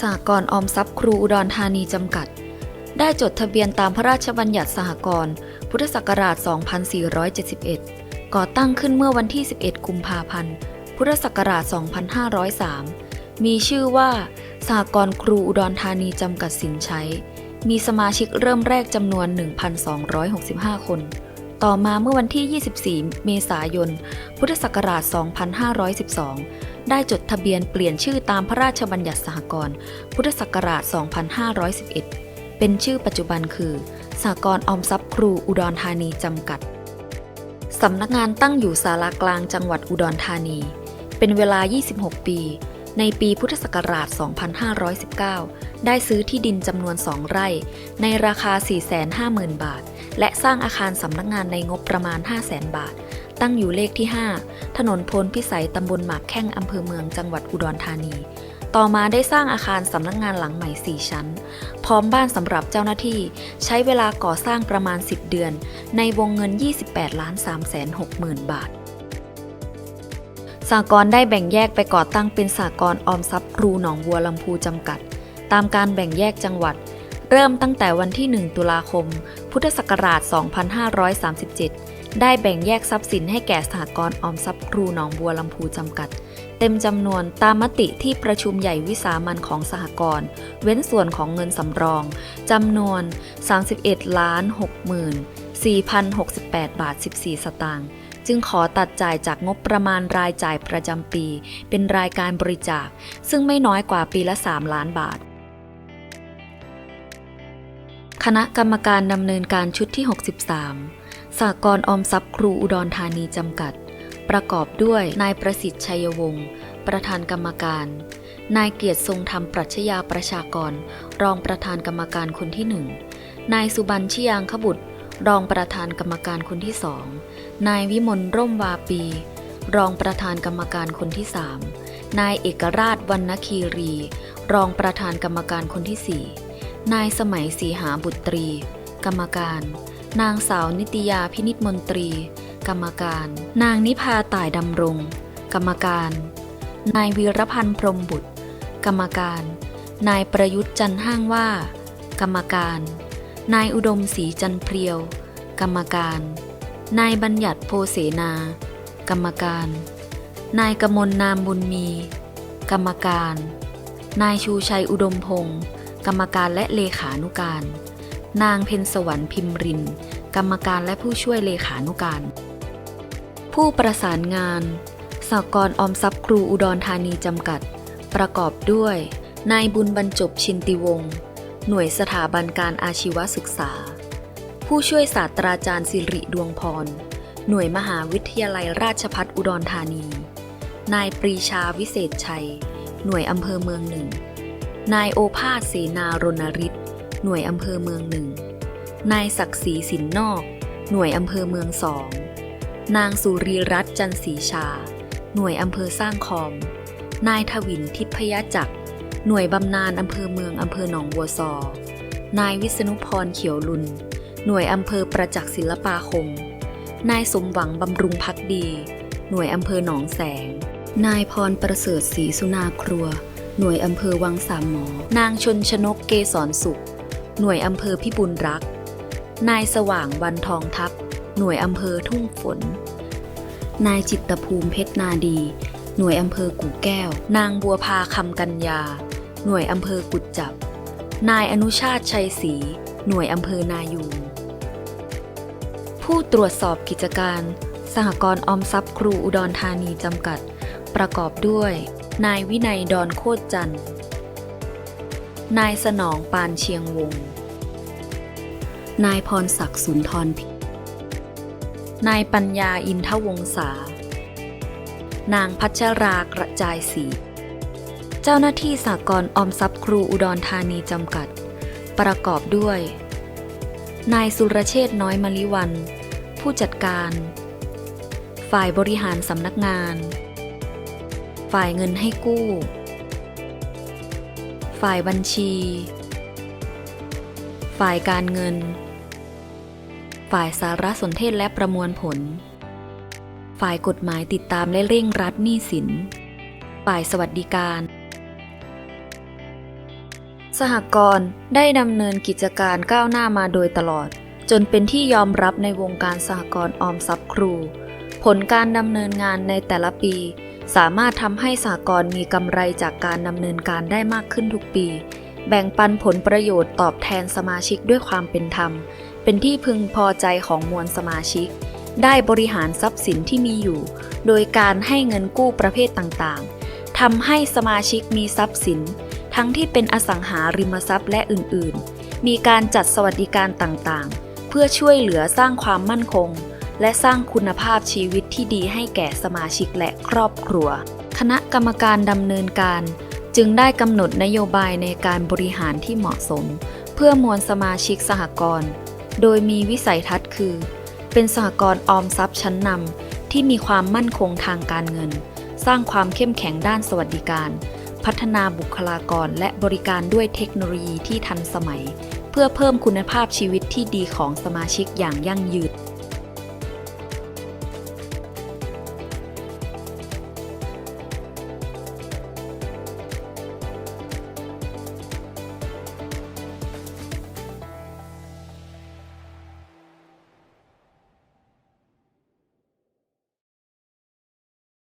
สหกรณ์ออมทรัพย์ครูอุดรธานีจำกัด ได้จดทะเบียนตามพระราชบัญญัติสหกรณ์พุทธศักราช 2471 ก่อตั้งขึ้นเมื่อวันที่ 11 กุมภาพันธ์ พุทธศักราช 2503 มีชื่อว่าสหกรณ์ครูอุดรธานีจำกัดสินใช้ มีสมาชิกเริ่มแรกจำนวน 1,265 คน ต่อมาเมื่อวันที่ 24 เมษายน พุทธศักราช 2512 ได้จดทะเบียนเปลี่ยนชื่อตามพระราชบัญญัติสหกรณ์พุทธศักราช 2511 เป็นชื่อปัจจุบันคือสหกรณ์ออมทรัพย์ครูอุดรธานีจำกัด สำนักงานตั้งอยู่ศาลากลางจังหวัดอุดรธานี เป็นเวลา 26 ปี ในปีพุทธศักราช 2519 ได้ซื้อที่ดินจำนวน 2 ไร่ ในราคา 450,000 บาท และสร้างอาคารสำนักงานในงบประมาณ 500,000 บาท ตั้งอยู่เลขที่ 5 ถนนพลพิสัยตำบลหมากแข้งอำเภอเมืองจังหวัดอุดรธานี ต่อมาได้สร้างอาคารสำนักงานหลังใหม่ 4 ชั้น พร้อมบ้านสำหรับเจ้าหน้าที่ ใช้เวลาก่อสร้างประมาณ 10 เดือน ในวงเงิน 28ล้าน3แสน6หมื่นบาทสากรได้แบ่งแยกไปก่อตั้งเป็นสากรออมทรัพย์ครูหนองบัวลำพูจำกัด ตามการแบ่งแยกจังหวัด เริ่มตั้งแต่วันที่ 1 ตุลาคม พุทธศักราช 2537 ได้แบ่งแยกทรัพย์สินให้แก่สหกรณ์ออมทรัพย์ครูหนองบัวลำพูจำกัด เต็มจำนวนตามมติที่ประชุมใหญ่วิสามันของสหกรณ์เว้นส่วนของเงินสำรองจำนวน 31ล้าน6หมื่น4,068 บาท 14 สตางค์จึงขอตัดจ่ายจากงบประมาณรายจ่ายประจำปี เป็นรายการบริจาค ซึ่งไม่น้อยกว่าปีละ 3 ล้านบาท คณะกรรมการดำเนินการชุดที่ 63 สากรออมทรัพย์ครูอุดรธานีจำกัด ประกอบด้วยนายประสิทธิ์ชัยวงศ์ประธานกรรมการ นายเกียรติทรงธรรมปรัชญาประชากร รองประธานกรรมการคนที่หนึ่งนายสุบัญชิยางขบุตร รองประธานกรรมการคนที่สองนายวิมลร่มวาปี รองประธานกรรมการคนที่สามนายเอกราชวรรณคีรี รองประธานกรรมการคนที่สี่นายสมัยสีหาบุตรี กรรมการ นางสาวนิตยาพินิจมนตรี กรรมการ นางนิพาต่ายดำรง กรรมการ นายวีรพันธ์พรมบุตร กรรมการ นายประยุทธ์จันทร์ห้างว่า กรรมการ นายอุดมศรีจันเพรียว กรรมการ นายบัญญัติโพเสนา กรรมการ นายกมลนามบุญมี กรรมการ นายชูชัยอุดมพงศ์กรรมการและเลขานุการ นางเพ็ญสวรรค์พิมริน กรรมการและผู้ช่วยเลขานุการ ผู้ประสานงานสากรออมทรัพย์ครูอุดรธานีจำกัด ประกอบด้วย นายบุญบรรจบชินติวงศ์หน่วยสถาบันการอาชีวศึกษา ผู้ช่วยศาสตราจารย์สิริดวงพร หน่วยมหาวิทยาลัยราชพัฒอุดรธานี นายปรีชาวิเศษชัย หน่วยอำเภอเมืองหนึ่ง นายโอภาสเสนารณฤทธิ์ หน่วยอำเภอเมืองหนึ่ง นายศักดิ์ศรีสินนอก หน่วยอำเภอเมืองสอง นางสุรีรัตน์จันศรีชา หน่วยอำเภอสร้างคอม นายทวินทิพยจักร หน่วยบำนาญอำเภอเมืองอำเภอหนองบัวซอ นายวิษณุพรเขียวลุน หน่วยอำเภอประจักษ์ศิลปาคม นายสมหวังบำรุงพักดี หน่วยอำเภอหนองแสง นายพรประเสริฐศรีสุนาครัวหน่วยอำเภอวังสามหมอ นางชนชนกเกษรสุข หน่วยอำเภอพิบูลรักษ์นายสว่างวันทองทัพ หน่วยอำเภอทุ่งฝน นายจิตภูมิเพชรนาดี หน่วยอำเภอกู่แก้ว นางบัวพาคำกัญญา หน่วยอำเภอกุดจับ นายอนุชาติชัยศรี หน่วยอำเภอนายูงผู้ตรวจสอบกิจการ สหกรณ์ออมทรัพย์ครูอุดรธานีจำกัด ประกอบด้วย นายวินัยดอนโคตรจันทร์ นายสนองปานเชียงวง นายพรศักดิ์สุนทรพินายปัญญาอินทวงศา นางพัชรากระจายศรี เจ้าหน้าที่สากลออมทรัพย์ครูอุดรธานีจำกัด ประกอบด้วย นายสุรเชษน้อยมลิวัน ผู้จัดการ ฝ่ายบริหารสำนักงาน ฝ่ายเงินให้กู้ ฝ่ายบัญชี ฝ่ายการเงิน ฝ่ายสารสนเทศและประมวลผล ฝ่ายกฎหมายติดตามและเร่งรัดหนี้สิน ฝ่ายสวัสดิการ สหกรณ์ได้ดำเนินกิจการก้าวหน้ามาโดยตลอด จนเป็นที่ยอมรับในวงการสหกรณ์ออมทรัพย์ครู ผลการดำเนินงานในแต่ละปี สามารถทำให้สหกรณ์มีกำไรจากการดำเนินการได้มากขึ้นทุกปี แบ่งปันผลประโยชน์ตอบแทนสมาชิกด้วยความเป็นธรรม เป็นที่พึงพอใจของมวลสมาชิก ได้บริหารทรัพย์สินที่มีอยู่ โดยการให้เงินกู้ประเภทต่างๆทำให้สมาชิกมีทรัพย์สิน ทั้งที่เป็นอสังหาริมทรัพย์และอื่นๆ มีการจัดสวัสดิการต่างๆ เพื่อช่วยเหลือสร้างความมั่นคง และสร้างคุณภาพชีวิตที่ดีให้แก่สมาชิกและครอบครัว คณะกรรมการดำเนินการ จึงได้กำหนดนโยบายในการบริหารที่เหมาะสม เพื่อมวลสมาชิกสหกรณ์โดยมีวิสัยทัศน์คือ เป็นสหกรณ์ออมทรัพย์ชั้นนำที่มีความมั่นคงทางการเงิน สร้างความเข้มแข็งด้านสวัสดิการ พัฒนาบุคลากรและบริการด้วยเทคโนโลยีที่ทันสมัย เพื่อเพิ่มคุณภาพชีวิตที่ดีของสมาชิกอย่างยั่งยืน